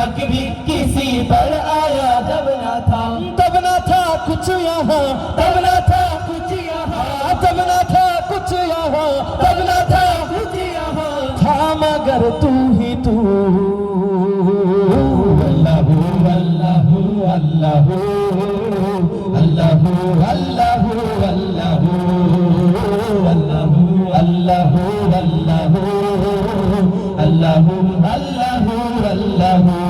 हक भी किसी पर आया जब ना था तब ना था कुछ यहाँ तब ना था कुछ यहाँ तब ना था कुछ यहाँ तब ना था कुछ यहाँ था मगर तू ही तू अल्लाह अल्लाह अल्लाह अल्लाह अल्लाह अल्लाह अल्लाह अल्लाह अल्लाह अल्लाह अल्लाह